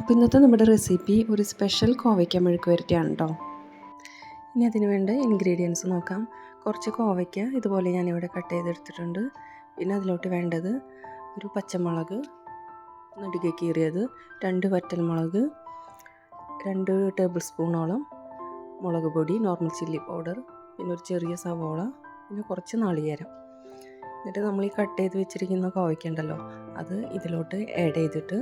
അപ്പോൾ ഇന്നത്തെ നമ്മുടെ റെസിപ്പി ഒരു സ്പെഷ്യൽ കോവയ്ക്ക മെഴുക്ക് വരട്ടിയാണ് കേട്ടോ ഇനി അതിന് വേണ്ട ഇൻഗ്രീഡിയൻസ് നോക്കാം. കുറച്ച് കോവയ്ക്ക ഇതുപോലെ ഞാനിവിടെ കട്ട് ചെയ്തെടുത്തിട്ടുണ്ട്. പിന്നെ അതിലോട്ട് വേണ്ടത് ഒരു പച്ചമുളക് നടുകെ കീറിയത് രണ്ട് വറ്റൽമുളക് രണ്ട് ടേബിൾ സ്പൂണോളം മുളക് പൊടി നോർമൽ ചില്ലി പൗഡർ പിന്നെ ഒരു ചെറിയ സവോള പിന്നെ കുറച്ച് നാളികേരം. എന്നിട്ട് നമ്മൾ ഈ കട്ട് ചെയ്ത് വെച്ചിരിക്കുന്ന കോവയ്ക്കുണ്ടല്ലോ അത് ഇതിലോട്ട് ആഡ് ചെയ്തിട്ട്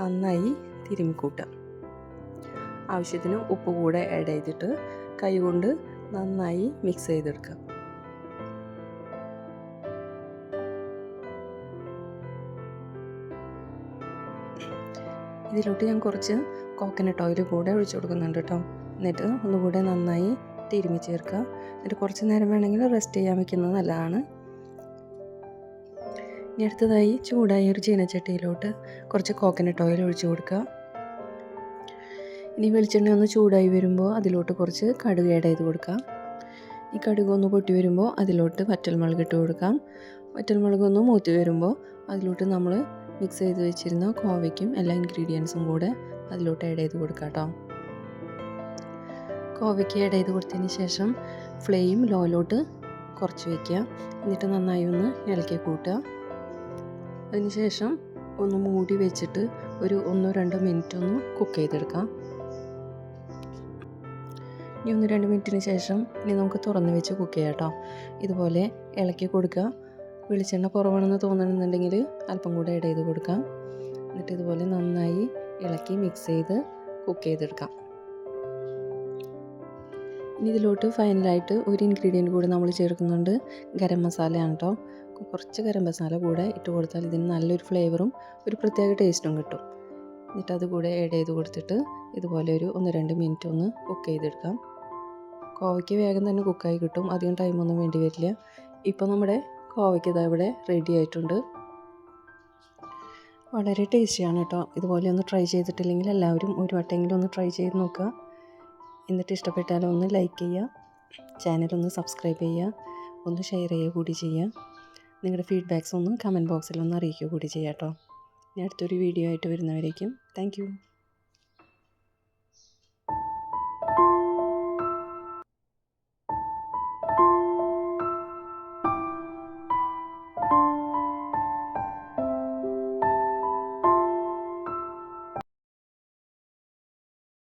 നന്നായി തിരുമിക്കൂട്ടുക ആവശ്യത്തിന് ഉപ്പ് കൂടെ ആഡ് ചെയ്തിട്ട് കൈ കൊണ്ട് നന്നായി മിക്സ് ചെയ്തെടുക്കുക. ഇതിലോട്ട് ഞാൻ കുറച്ച് കോക്കനട്ട് ഓയിൽ കൂടെ ഒഴിച്ചു കൊടുക്കുന്നുണ്ട് കേട്ടോ. എന്നിട്ട് ഒന്നുകൂടെ നന്നായി തിരുമി ചേർക്കുക. എന്നിട്ട് കുറച്ച് നേരം വേണമെങ്കിൽ റെസ്റ്റ് ചെയ്യാൻ വയ്ക്കുന്നത് നല്ലതാണ്. ഇനി അടുത്തതായി ചൂടായ ഒരു ചീനച്ചട്ടിയിലോട്ട് കുറച്ച് കോക്കനട്ട് ഓയിൽ ഒഴിച്ചു കൊടുക്കുക. ഇനി വെളിച്ചെണ്ണ ഒന്ന് ചൂടായി വരുമ്പോൾ അതിലോട്ട് കുറച്ച് കടുക് ആഡ് ചെയ്ത് കൊടുക്കാം ഈ കടുക് ഒന്ന് പൊട്ടി വരുമ്പോൾ അതിലോട്ട് വറ്റൽമുളക് ഇട്ട് കൊടുക്കാം വറ്റൽമുളക് ഒന്ന് മൂത്തി വരുമ്പോൾ അതിലോട്ട് നമ്മൾ മിക്സ് ചെയ്ത് വെച്ചിരുന്ന കോവയ്ക്കും എല്ലാ ഇൻഗ്രീഡിയൻസും കൂടെ അതിലോട്ട് ആഡ് ചെയ്ത് കൊടുക്കാം കേട്ടോ. കോവയ്ക്ക് ആഡ് ചെയ്ത് കൊടുത്തതിന് ശേഷം ഫ്ലെയിം ലോയിലോട്ട് കുറച്ച് വയ്ക്കുക എന്നിട്ട് നന്നായി ഒന്ന് ഇളക്കി കൂട്ടുക. അതിനുശേഷം ഒന്ന് മൂടി വെച്ചിട്ട് ഒരു ഒന്നോ രണ്ടോ മിനിറ്റ് ഒന്ന് കുക്ക് ചെയ്തെടുക്കാം. ഇനി ഒന്ന് രണ്ട് മിനിറ്റിന് ശേഷം ഇനി നമുക്ക് തുറന്ന് വെച്ച് കുക്ക് ചെയ്യാം കേട്ടോ. ഇതുപോലെ ഇളക്കി കൊടുക്കുക. വെളിച്ചെണ്ണ കുറവാണെന്ന് തോന്നണമെന്നുണ്ടെങ്കിൽ അല്പം കൂടെ ഇട ചെയ്ത് കൊടുക്കാം. എന്നിട്ട് ഇതുപോലെ നന്നായി ഇളക്കി മിക്സ് ചെയ്ത് കുക്ക് ചെയ്തെടുക്കാം. ഇനി ഇതിലോട്ട് ഫൈനലായിട്ട് ഒരു ഇൻഗ്രീഡിയന്റ് കൂടി നമ്മൾ ചേർക്കുന്നുണ്ട്. ഗരം മസാലയാണ് കേട്ടോ. കുറച്ച് ഗരം മസാല കൂടെ ഇട്ട് കൊടുത്താൽ ഇതിന് നല്ലൊരു ഫ്ലേവറും ഒരു പ്രത്യേക ടേസ്റ്റും കിട്ടും. എന്നിട്ട് അത് കൂടെ ആഡ് ചെയ്ത് കൊടുത്തിട്ട് ഇതുപോലെ ഒരു ഒന്ന് രണ്ട് മിനിറ്റ് ഒന്ന് കുക്ക് ചെയ്തെടുക്കാം. കോവയ്ക്ക് വേഗം തന്നെ കുക്കായി കിട്ടും. അധികം ടൈമൊന്നും വേണ്ടി വരില്ല. ഇപ്പോൾ നമ്മുടെ കോവയ്ക്ക് ഇതാ ഇവിടെ റെഡി ആയിട്ടുണ്ട്. വളരെ ടേസ്റ്റിയാണ് കേട്ടോ. ഇതുപോലെ ഒന്ന് ട്രൈ ചെയ്തിട്ടില്ലെങ്കിൽ എല്ലാവരും ഒരു വട്ടെങ്കിലും ഒന്ന് ട്രൈ ചെയ്ത് നോക്കുക. എന്നിട്ട് ഇഷ്ടപ്പെട്ടാലും ഒന്ന് ലൈക്ക് ചെയ്യുക. ചാനലൊന്ന് സബ്സ്ക്രൈബ് ചെയ്യുക. ഒന്ന് ഷെയർ ചെയ്യുക കൂടി ചെയ്യുക. നിങ്ങളുടെ ഫീഡ്ബാക്സ് ഒന്ന് കമന്റ് ബോക്സിൽ ഒന്ന് അറിയിക്കുക കൂടി ചെയ്യാം കേട്ടോ. ഞാൻ അടുത്തൊരു വീഡിയോ ആയിട്ട് വരുന്നവരേക്കും താങ്ക്